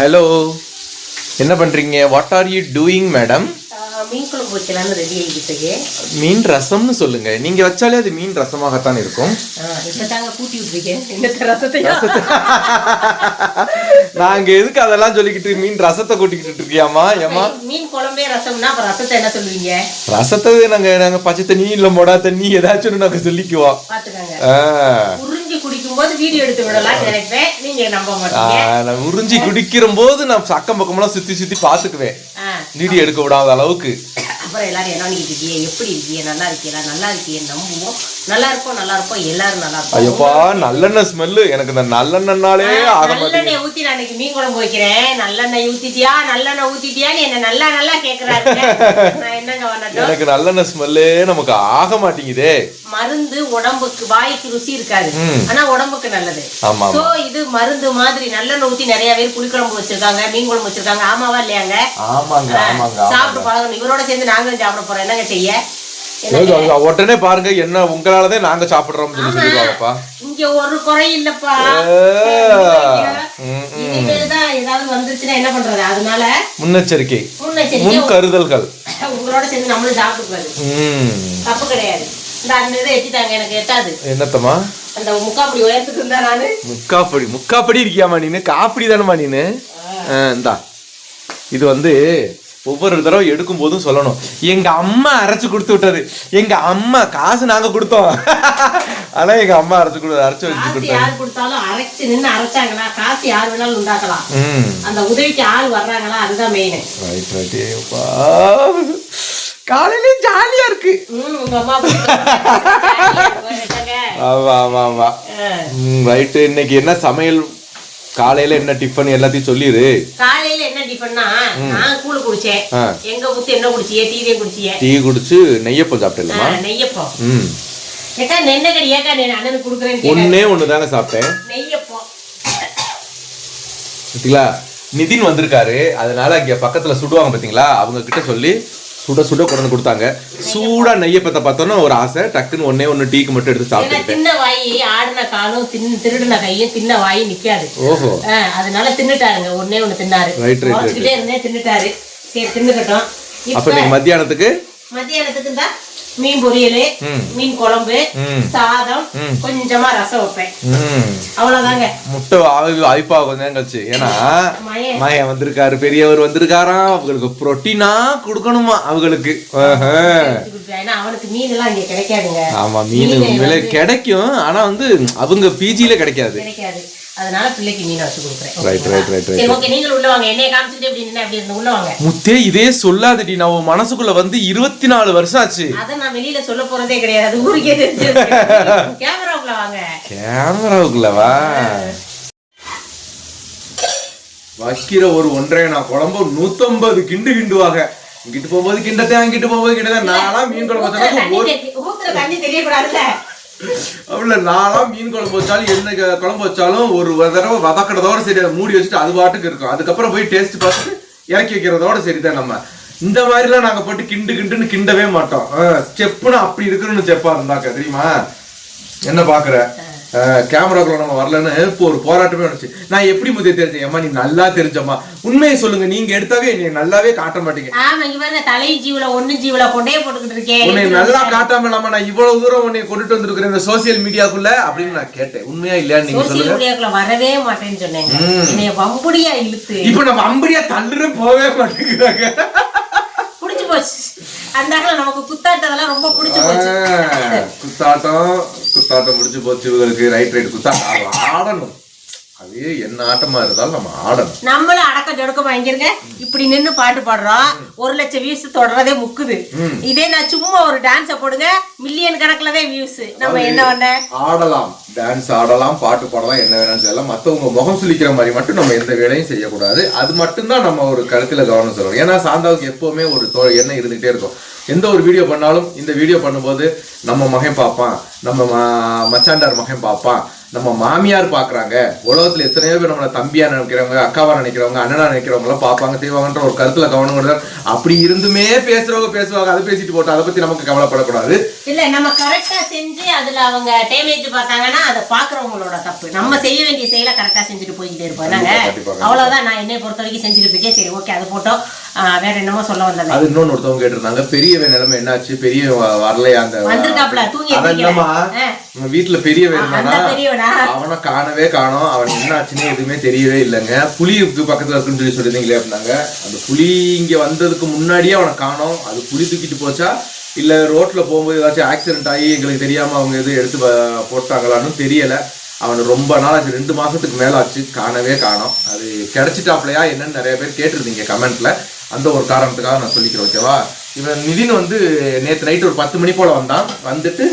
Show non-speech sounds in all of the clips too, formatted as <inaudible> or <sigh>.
Hello என்ன பண்றீங்க? What are you doing madam மீன் குழம்பு வைக்கலாம்னு ரெடி ஆகிக்கிட்டு மீன் ரசம்னு சொல்லுங்க. நீங்க வச்சாலே அது மீன் ரசமாகத்தான் இருக்கும். இப்போ தாங்க கூட்டி விட்டுருக்கேன். இந்த ரசத்தையா? நாங்க எதுக்கு அதெல்லாம் சொல்லிக்கிட்டு மீன் ரசத்தை கூட்டிக்கிட்டு இருக்கியாமா ஏமா மீன் குழம்பே ரசம்னா அப்ப ரசத்தை என்ன சொல்லுவீங்க? ரசத்தை நாங்க நாங்க பச்சை தண்ணி இல்ல மொடா தண்ணி ஏதாச்சும் நாங்க சொல்லிக்குவோம். பாத்துக்கங்க. உறிஞ்சி குடிக்கும் போது வீடியோ எடுத்து விடலாம் நினைப்பேன். நீங்க நம்ப மாட்டீங்க நான் உறிஞ்சி குடிக்கிற போது நான் அக்கம் பக்கமெல்லாம் சுத்தி சுத்தி பாத்துக்குவேன். வீடியோ எடுக்க விடாத அளவுக்கு. அப்புறம் எல்லாரும் என்ன இருக்கீங்க எப்படி இருக்கீங்க நல்லா இருக்கீங்களா நல்லா இருக்கீங்க நம்புவோம். நல்லா இருப்போம் நல்லா இருப்போம். எல்லாரும் நல்லா இருப்போம். ஐயப்பா நல்லெண்ணெய் ஸ்மெல்லு எனக்கு இந்த நல்லெண்ணெய்னாலே நல்லெண்ணெய் ஊத்தி நான் இன்னைக்கு மீன் குழம்பு வைக்கிறேன். நல்லெண்ணெய் ஊத்திட்டியா? நல்லெண்ணெய் ஊத்திட்டியான்னு என்ன நல்லா நல்லா கேக்குறாரு நான் என்னங்க எனக்கு நல்லெண்ணெய் ஸ்மெல்லே நமக்கு ஆக மாட்டேங்குதே. மருந்து உடம்புக்கு வாய்க்கு ருசி இருக்காது. ஆனா உடம்புக்கு நல்லது. சோ இது மருந்து மாதிரி நல்லெண்ணெய் ஊத்தி நிறைய பேர் புளிக்குழம்பு வச்சிருக்காங்க மீன் குழம்பு வச்சிருக்காங்க. ஆமாவா இல்லையாங்க? சாப்பிட்டு பழகணும். இவரோட சேர்ந்து நாங்களும் சாப்பிட போறோம். என்னங்க செய்ய? உடனே பாருங்க என்ன உங்களாலதான் நாங்க சாப்பிடுறோம்னு சொல்லி சொல்லிடுவாங்கப்பா இங்க ஒரு குறை இல்லப்பா. இனிமேல்தான் ஏதாவது வந்துருச்சுன்னா என்ன பண்றது? அதனால முன்னெச்சரிக்கை. முன் கருதல்கள் உங்களோட சேர்ந்து நம்மளும் சாப்பிட்டுக்கூடாது ம். தப்பு கிடையாது. என்னத்தம்மா? அந்த முக்காப்படி உயரத்துக்கு இருந்தா நானு. முக்காப்படி முக்காப்படி இருக்கியாமா நீனு? காப்படி தானம்மா நீனு? இந்தா. இது வந்து ஒவ்வொரு தடவை எடுக்கும் போதும் சொல்லணும். எங்க அம்மா அரைச்சு கொடுத்து விட்டது. எங்க அம்மா காசு நாங்க கொடுத்தோம். <laughs> ஆனா எங்க அம்மா அரைச்சு கொடு அரைச்சு வச்சு கொடுத்தாங்க. யார் கொடுத்தாலும் அரைச்சு நின்னு அரைச்சாங்களா? காசு யார் வேணாலும் உண்டாக்கலாம். அந்த உதவிக்கு ஆள் வர்றாங்களா? அதுதான் மெயின் ரைட் ரைட் காலையில ஜாலியா இருக்கு. <laughs> ஆமா ஆமா ஆமா. ரைட்டு இன்னைக்கு என்ன சமையல்? காலையில என்ன டிஃபன் எல்லாத்தையும் சொல்லிடு காலையில என்ன டிஃபன்னா நான் கூழ் குடிச்சேன். எங்க ஊத்து என்ன குடிச்சியே டீ குடிச்சியே. டீ குடிச்சு நெய்யப்பம் சாப்பிட்டேன்லமா நெய்யப்பம். ம். ஏக்கா நென்னக்கடி ஏக்கா நீ அண்ணனுக்கு கேட்டேன். ஒன்னே ஒன்று தாங்க சாப்பிட்டேன். நெய்யப்பம். பார்த்தீங்களா நிதின் வந்திருக்காரு. அதனால இங்க பக்கத்துல சுடுவாங்க பாத்தீங்களா? அவங்க கிட்ட சொல்லி சுட சுட கொண்டு கொடுத்தாங்க. சூடா நெய்யப்பத்தை பார்த்தோன்னா ஒரு ஆசை. டக்குன்னு ஒன்னே ஒன்று டீக்கு மட்டும் எடுத்து சாப்பிட்டுட்டேன் தின்ன வாய் ஆடின காலும் திருடின கையும் தின்ன வாய் நிக்காது. ஓஹோ. அதனால தின்னுட்டாருங்க. ஒண்ணே ஒண்ணு தின்னாரு. Right, உரைச்சுக்கிட்டே இருந்தேன் தின்னுட்டாரு. சரி தின்னுக்கட்டும். அப்ப இன்னைக்கு மத்தியானத்துக்கு? மத்தியானத்துக்கு தான் மீன் பொரியல். மீன் குழம்பு. சாதம். கொஞ்சமா ரசம் வைப்பேன் அவ்வளவுதாங்க முட்டை கொஞ்ச நேரம் கழிச்சு ஏன்னா. மயன் வந்திருக்காரு பெரியவர் வந்திருக்காராம் அவங்களுக்கு புரோட்டீனா கொடுக்கணுமா அவங்களுக்கு ஆஹா. எடுத்து கொடுப்பேன். ஏன்னா அவனுக்கு மீன் எல்லாம் இங்க கிடைக்காதுங்க ஆமா மீன் மீன் விலை கிடைக்கும் ஆனா வந்து அவங்க பிஜில கிடைக்காது கிடைக்காது அதனால பிள்ளைக்கு மீன் வச்சு கொடுக்குறேன். Right, right, right, right. சரி ஓகே நீங்கள் உள்ள வாங்க. என்னைய காமிச்சிட்டு இப்படி நின்று அப்படி இருந்து உள்ள வாங்க. முத்தே இதே சொல்லாதடி. நான் உன் மனசுக்குள்ள வந்து இருபத்தி நாலு வருஷம் ஆச்சு. அதை நான் வெளியில சொல்ல போறதே கிடையாது. அது ஊருக்கே தெரிஞ்சு கேமராவுக்குள்ள வாங்க. கேமராவுக்குள்ளவா வைக்கிற ஒரு ஒன்றரை நான் குழம்பு நூத்தம்பது கிண்டு கிண்டுவாங்க இங்கிட்டு போகும்போது கிண்டத்தை அங்கிட்டு போகும்போது கிண்டத்தை. நான்லாம் மீன் குழம்பு ஊத்துற தண்ணி தெரியக்கூடாதுல்ல. அவள நான்லாம் மீன் குழம்பு வச்சாலும் என்ன குழம்பு வச்சாலும் ஒரு தடவை வதக்கிறதோட சரி அதை மூடி வச்சுட்டு அது பாட்டுக்கு இருக்கும். அதுக்கப்புறம் போய் டேஸ்ட் பார்த்துட்டு இறக்கி வைக்கிறதோட சரிதான் நம்ம. இந்த மாதிரிலாம் நாங்கள் போட்டு கிண்டு கிண்டுன்னு கிண்டவே மாட்டோம். செப்புன்னு அப்படி இருக்கணும்னு செப்பா இருந்தாக்க தெரியுமா என்ன பாக்குற? கேமராக்குள்ள நம்ம வரலன்னு இப்போ ஒரு போராட்டமே வந்துச்சு. நான் எப்படி முதிய தெரிஞ்சேன்? ஏம்மா நீ நல்லா தெரிஞ்சம்மா. உண்மையை சொல்லுங்க. நீங்க எடுத்தாவே நீ நல்லாவே காட்ட மாட்டீங்க. ஆமா பாருங்க தலை ஜீவல ஒண்ணு ஜீவல கொண்டே போட்டுக்கிட்டு உன்னை இருக்கேன் நல்லா காட்டாம இல்லாம நான் இவ்வளவு தூரம் உன்னை கொண்டுட்டு வந்திருக்கிறேன் இந்த சோசியல் மீடியாக்குள்ள அப்படின்னு நான் கேட்டேன். உண்மையா இல்லையான்னு நீங்க சொல்லுங்க. மீடியாக்குள்ள வரவே மாட்டேன்னு சொன்னேங்க. என்னைய வம்புடியா இழுத்து. இப்ப நம்ம அம்பரியா தள்ளுற போவே மாட்டேங்கிறாங்க. புடிச்சு போச்சு. அந்த நமக்கு குத்தாட்டதெல்லாம் ரொம்ப புடிச்சு போச்சு. குத்தாட்டம். குத்தாட்டம் முடிச்சு போச்சு இவங்களுக்கு ரைட் ரைட் ஆடலாம். ஆடணும். அது என்ன ஆட்டமா இருந்தாலும் நம்ம ஆடணும். நம்மளும் அடக்க ஜொடக்கமா இங்கிருங்க இப்படி நின்னு பாட்டு பாடுறோம். ஒரு லட்சம் வியூஸ் தொடர்றதே முக்குது. இதே நான் சும்மா ஒரு டான்ஸ போடுங்க. மில்லியன் கணக்குலதான் வியூஸ் நம்ம என்ன பண்ண? ஆடலாம். டான்ஸ் ஆடலாம் பாட்டு பாடலாம் என்ன வேணாலும் செய்யலாம். மத்தவங்க முகம் சுளிக்கிற மாதிரி மட்டும் நம்ம எந்த வேலையும் செய்யக்கூடாது. அது மட்டும்தான் நம்ம ஒரு கருத்துல கவனம் செலுத்தணும். ஏன்னா சாந்தாவுக்கு எப்பவுமே ஒரு தோ எண்ணம் இருந்துகிட்டே இருக்கும். எந்த ஒரு வீடியோ பண்ணாலும் இந்த வீடியோ பண்ணும்போது நம்ம மகன் பார்ப்பான் நம்ம மச்சாண்டார் மகன் பார்ப்பான் நம்ம மாமியார் பாக்குறாங்க உலகத்துல எத்தனையோ பேர் நம்மள தம்பியா நினைக்கிறவங்க அக்காவா நினைக்கிறவங்க அண்ணனா நினைக்கிறவங்க எல்லாம் பார்ப்பாங்க செய்வாங்கன்ற ஒரு கருத்துல கவனம் கொடுத்தா அப்படி இருந்துமே பேசுறவங்க பேசுவாங்க அதை பேசிட்டு போட்டோம். அதை பத்தி நமக்கு கவலைப்படக்கூடாது. இல்ல நம்ம கரெக்டா செஞ்சு அதுல அவங்க டேமேஜ் பார்த்தாங்கன்னா அதை பாக்குறவங்களோட தப்பு. நம்ம செய்ய வேண்டிய செயலை கரெக்டா செஞ்சுட்டு போய்கிட்டே இருப்போம். அவ்வளவுதான். நான் என்னை பொறுத்த வரைக்கும் செஞ்சுட்டு இருக்கேன் சரி ஓகே அது போட்டோம். வேற என்னமோ சொல்ல வந்தது. அது இன்னொன்னு ஒருத்தவங்க கேட்டிருந்தாங்க. பெரியவன் நிலைமை என்னாச்சு? பெரிய வரலையா? அந்த வந்திருக்காப்ல, தூங்கி வீட்டுல பெரியவன்? அவனை காணவே காணோம். அவன் என்னாச்சுன்னு எதுவுமே தெரியவே இல்லைங்க. புலிக்கு பக்கத்துல இருக்குன்னு சொல்லி சொல்லிருந்தீங்களே அப்படின்னாங்க. அந்த புலி இங்க வந்ததுக்கு முன்னாடியே அவனை காணோம். அது புலி தூக்கிட்டு போச்சா? இல்ல ரோட்ல போகும்போது ஏதாச்சும் ஆக்சிடென்ட் ஆகி எங்களுக்கு தெரியாம அவங்க எதுவும் எடுத்து போட்டாங்களான்னு தெரியல. அவன் ரொம்ப நாள் ஆச்சு. ரெண்டு மாசத்துக்கு மேல ஆச்சு. காணவே காணோம். அது கிடைச்சிட்டாப்லையா? என்னன்னு நிறைய பேர் கேட்டிருந்தீங்க கமெண்ட்ல. அந்த ஒரு காரணத்துக்காக நான் சொல்லிக்கிறேன் ஓகேவா? இவன் நிதின் வந்து நேற்று நைட்டு ஒரு பத்து மணி போல் வந்தான். வந்துட்டு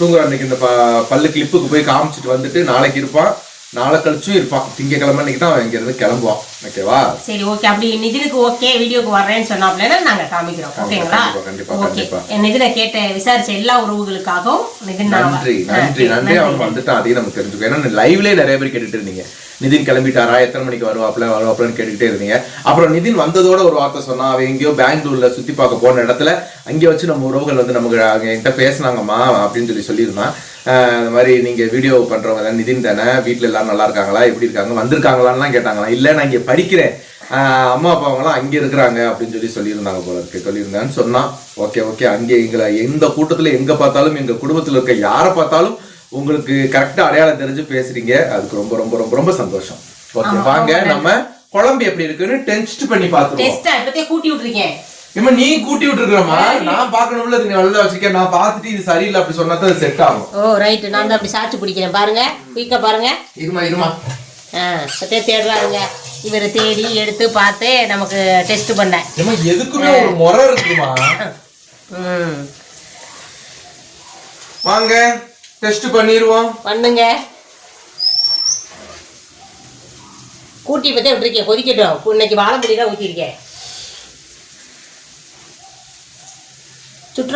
தூங்குற அன்னைக்கு இந்த ப- பல்லு கிளிப்புக்கு போய் காமிச்சிட்டு வந்துட்டு நாளைக்கு இருப்பான். நாளை கழிச்சும் இருப்பான் திங்கக்கிழமை அன்னைக்கு தான் அவன் இங்க இருந்து கிளம்புவான் ஓகேவா சரி ஓகே அப்படி நிதினுக்கு ஓகே வீடியோக்கு வர்றேன்னு சொன்னாப்லன்னா நாங்க காமிக்கிறோம். ஓகேங்களா கண்டிப்பா, கண்டிப்பா, நிதினை கேட்ட விசாரிச்ச எல்லா உறவுகளுக்காகவும் நிதின் நன்றி நன்றி நன்றி. அவன் வந்துட்டான் அதையும் நமக்கு தெரிஞ்சுக்கோ ஏன்னா லைவ்லயே நிறைய பேர் கேட்டுட்டு இருந்தீங்க. நிதின் கிளம்பிட்டாரா? எத்தனை மணிக்கு வருவாப்ல வருவாப்லன்னு கேட்டுக்கிட்டே இருந்தீங்க. அப்புறம் நிதின் வந்ததோட ஒரு வார்த்தை சொன்னா அவன் எங்கேயோ பெங்களூர்ல சுத்தி பார்க்க போன இடத்துல அங்கே வச்சு நம்ம உறவுகள் வந்து நமக்கு அங்க என்கிட்ட பேசினாங்கம்மா அப்படின்னு சொல்லி சொல்லியிருந்தான் இந்த மாதிரி நீங்க வீடியோ பண்றவங்க தானே நிதின் தானே? வீட்ல எல்லாரும் நல்லா இருக்காங்களா? எப்படி இருக்காங்க? வந்திருக்காங்களான்லாம் கேட்டாங்களா இல்ல நான் இங்க படிக்கிறேன். அம்மா அப்பாவங்களாம் அங்கே இருக்கிறாங்க அப்படின்னு சொல்லி சொல்லியிருந்தாங்க போல இருக்கு. சொல்லியிருந்தேன்னு சொன்னான் ஓகே ஓகே. அங்கே எங்களை எந்த கூட்டத்துல எங்க பார்த்தாலும் எங்க குடும்பத்துல இருக்க யாரை பார்த்தாலும் உங்களுக்கு கரெக்டா அடையாளம் தெரிஞ்சு பேசுறீங்க. அதுக்கு ரொம்ப ரொம்ப ரொம்ப ரொம்ப சந்தோஷம். ஓகே வாங்க நம்ம குழம்பு எப்படி இருக்குன்னு டெஸ்ட் பண்ணி பார்த்துருவோம். கூட்டி விட்டுருக்கேன். இம்மா நீ கூட்டி விட்டுருக்கமா நான் பார்க்கணும்ல நீ நல்லா வச்சிருக்கேன் நான் பார்த்துட்டு இது சரியில்லை அப்படி சொன்னா தான் செட் ஆகும். ஓ ரைட்டு நான் தான் அப்படி சாச்சு பிடிக்கிறேன். பாருங்க குயிக்கா பாருங்க. இருமா இருமா. ஆ இப்பத்தே தேடுறாருங்க. இவரை தேடி எடுத்து பார்த்து நமக்கு டெஸ்ட் பண்ணேன். ஏம்மா எதுக்குமே ஒரு முறை இருக்குமா? ம். வாங்க டெஸ்ட் பண்ணிடுவோம் பண்ணுங்க. கூட்டி பத்தி விட்டுருக்கேன். கொதிக்கட்டும். இன்னைக்கு வாழைப்பொடி தான் ஊற்றிருக்கேன்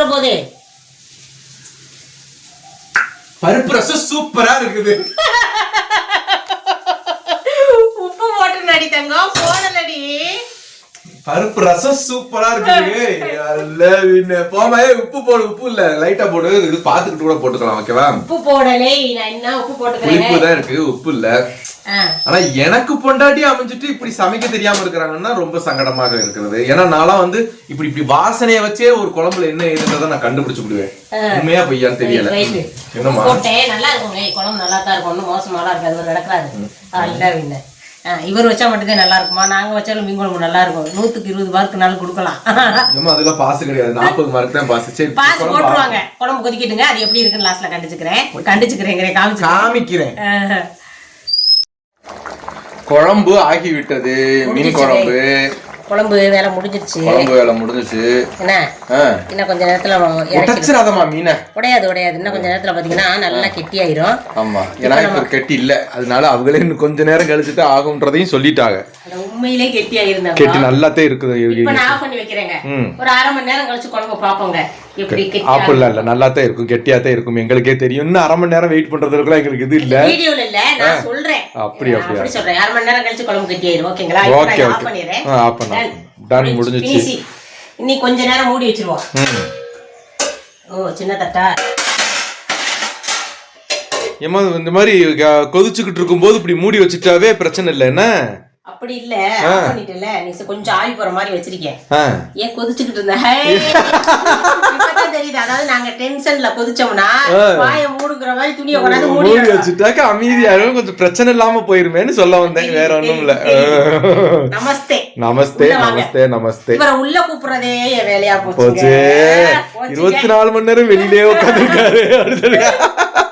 சுற்றுற போதே பருப்பு ரசம் சூப்பரா இருக்குது. <laughs> உப்பு போட்டு நடி தங்கம் போடலடி பருப்பு ரசம் சூப்பரா பின்ன. <laughs> போமா உப்பு போடு உப்பு இல்ல. லைட்டா போடு. இது பாத்துக்கிட்டு கூட போட்டுக்கலாம் ஓகேவா உப்பு போடலை நான் என்ன உப்பு போட்டுக்கிறேன்? தான் இருக்கு உப்பு இல்ல. ஆனா எனக்கு பொண்டாட்டி அமைஞ்சிட்டு இப்படி சமைக்க தெரியாம இருக்கிறாங்கன்னா ரொம்ப சங்கடமாக இருக்கிறது. ஏன்னா நான்லாம் வந்து இப்படி இப்படி வாசனைய வச்சே ஒரு குழம்புல என்ன ஏதுன்றதை நான் கண்டுபிடிச்சு விடுவேன். உண்மையா பொய்யான்னு தெரியல. போட்டேன். நல்லா இருக்கும் குழம்பு நல்லா தான் இருக்கும். ஒன்றும் மோசமாலாம் இருக்காது. இவர் இவர் வச்சா மட்டும்தான் நல்லா இருக்குமா நாங்க வச்சாலும் மீன் குழம்பு நல்லா இருக்கும் நூத்துக்கு இருபது மார்க்குனாலும் கொடுக்கலாம். அதெல்லாம் பாசு கிடையாது. நாற்பது மார்க் தான் பாசு சரி பாஸ் போட்டுருவாங்க. குழம்பு கொதிக்கிட்டுங்க. அது எப்படி இருக்குன்னு லாஸ்ட்ல கண்டிச்சுக்கிறேன். கண்டிச்சுக்கிறேங்கிறேன் காமிச்சு காமிக்கிறேன். குழம்பு ஆகிவிட்டது. மீன். குழம்பு. குழம்பு வேலை முடிஞ்சிருச்சு. குழம்பு வேலை முடிஞ்சிச்சு என்ன. இன்னும் கொஞ்ச நேரத்துல இறக்கி உடைச்சிடாதம்மா மீனை. உடையாது உடையாது. இன்னும் கொஞ்ச நேரத்துல பாத்தீங்கன்னா நல்லா கெட்டியாயிரும். ஆமா. ஏன்னா இப்ப கெட்டி இல்ல. அதனால அவங்களே இன்னும் கொஞ்ச நேரம் கழிச்சுட்டு ஆகும்ன்றதையும் சொல்லிட்டாங்க. உண்மையிலே கெட்டியாயிருந்தாங்க கெட்டி நல்லாத்தே இருக்குது. இப்ப நான் ஆஃப் பண்ணி வைக்கிறேங்க. ஒரு அரை மணி நேரம் கழிச்சு குழம்பு பாப்போங்க அப்படிலாம் இல்ல நல்லாத்தான் இருக்கும் கெட்டியாத்தான் இருக்கும். எங்களுக்கே தெரியும். இன்னும் அரை மணி நேரம் வெயிட் பண்றதுக்குலாம் எங்களுக்கு இது இல்ல. வீடியோல இல்ல நான் சொல்றேன். அப்படி, அப்படியா? அப்படி சொல்றேன். அரை மணி நேரம் கழிச்சு குழம்பு கெட்டியாயிரும் ஓகேங்களா? ஓகே ஆஃப் ஆ ஆஃப் பண்ண டன் முடிஞ்சிச்சு. இன்னி கொஞ்ச நேரம் மூடி வச்சிருவோம். ஓ சின்ன தட்டா? ஏமா இந்த மாதிரி கொதிச்சுக்கிட்டு இருக்கும்போது இப்படி மூடி வச்சுட்டாவே பிரச்சனை இல்லை என்ன? அப்படி இல்ல. பண்ணிட்டல நீ கொஞ்சம் ஆவி போற மாதிரி வச்சிருக்கேன். ஏன் கொதிச்சுக்கிட்டு இருந்த? <laughs> தெரியுது அதாவது நாங்க டென்ஷன்ல கொதிச்சோம்னா வாய மூடுங்கிற மாதிரி துணியை கொண்டாந்து மூடி வச்சுட்டாக்க அமைதியாகவும் கொஞ்சம் பிரச்சனை இல்லாம போயிருமேன்னு சொல்ல வந்தேன். வேற ஒண்ணும் இல்ல. <laughs> நமஸ்தே. நமஸ்தே. நமஸ்தே நமஸ்தே. இவரை உள்ள கூப்பிடுறதே என் வேலையா போச்சு. இருபத்தி நாலு மணி நேரம் வெளியிலே உட்காந்துருக்காரு <laughs>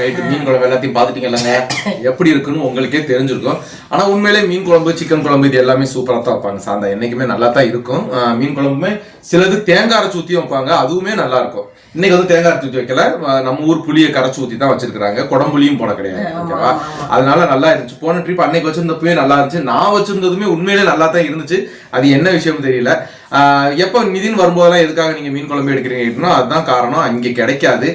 ரைட் மீன் குழம்பு எல்லாத்தையும் பார்த்துட்டீங்கல்லங்க எப்படி இருக்குன்னு உங்களுக்கே தெரிஞ்சிருக்கும். ஆனா உண்மையிலே மீன் குழம்பு சிக்கன் குழம்பு இது எல்லாமே சூப்பரா தான் வைப்பாங்க. சாந்தா என்னைக்குமே நல்லா தான் இருக்கும். மீன் குழம்புமே சிலது தேங்காய் அரைச்சு ஊற்றியும் வைப்பாங்க. அதுவுமே நல்லா இருக்கும். இன்னைக்கு வந்து தேங்காய் அரைச்சு ஊற்றி வைக்கல. நம்ம ஊர் புளியை கரைச்சு ஊற்றி தான் வச்சிருக்காங்க குடம்புளியும் போட கிடையாது ஓகேவா அதனால நல்லா இருந்துச்சு. போன ட்ரிப் அன்னைக்கு வச்சிருந்தப்பவே நல்லா இருந்துச்சு. நான் வச்சிருந்ததுமே உண்மையிலே நல்லா தான் இருந்துச்சு. அது என்ன விஷயம் தெரியல. ஆஹ் எப்போ நிதின் வரும்போதெல்லாம் எதுக்காக நீங்க மீன் குழம்பு எடுக்கிறீங்கன்னா அதுதான் காரணம். அங்கே கிடைக்காது.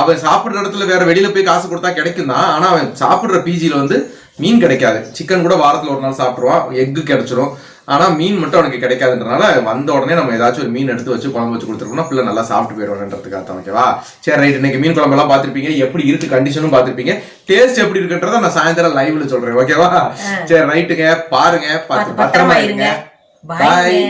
அவன் சாப்பிடுற இடத்துல வேற வெளியில போய் காசு கொடுத்தா கிடைக்கும் தான் ஆனா அவன் சாப்பிடுற பிஜில வந்து மீன் கிடைக்காது. சிக்கன் கூட வாரத்துல ஒரு நாள் சாப்பிடுவான் எக்கு கிடைச்சிரும். ஆனா மீன் மட்டும் அவனுக்கு கிடைக்காதுன்றனால வந்த உடனே நம்ம ஏதாச்சும் ஒரு மீன் எடுத்து வச்சு குழம்பு வச்சு கொடுத்துருக்கோம்னா பிள்ளை நல்லா சாப்பிட்டு போயிடுவான்றதுக்காக தான் ஓகேவா சரி ரைட் இன்னைக்கு மீன் குழம்பு எல்லாம் பார்த்திருப்பீங்க. எப்படி இருக்கு கண்டிஷனும் பார்த்திருப்பீங்க. டேஸ்ட் எப்படி இருக்குன்றத நான் சாயந்தரம் லைவ்ல சொல்றேன் ஓகேவா சரி ரைட்டுங்க பாருங்க. பத்திரமா இருங்க. பாய்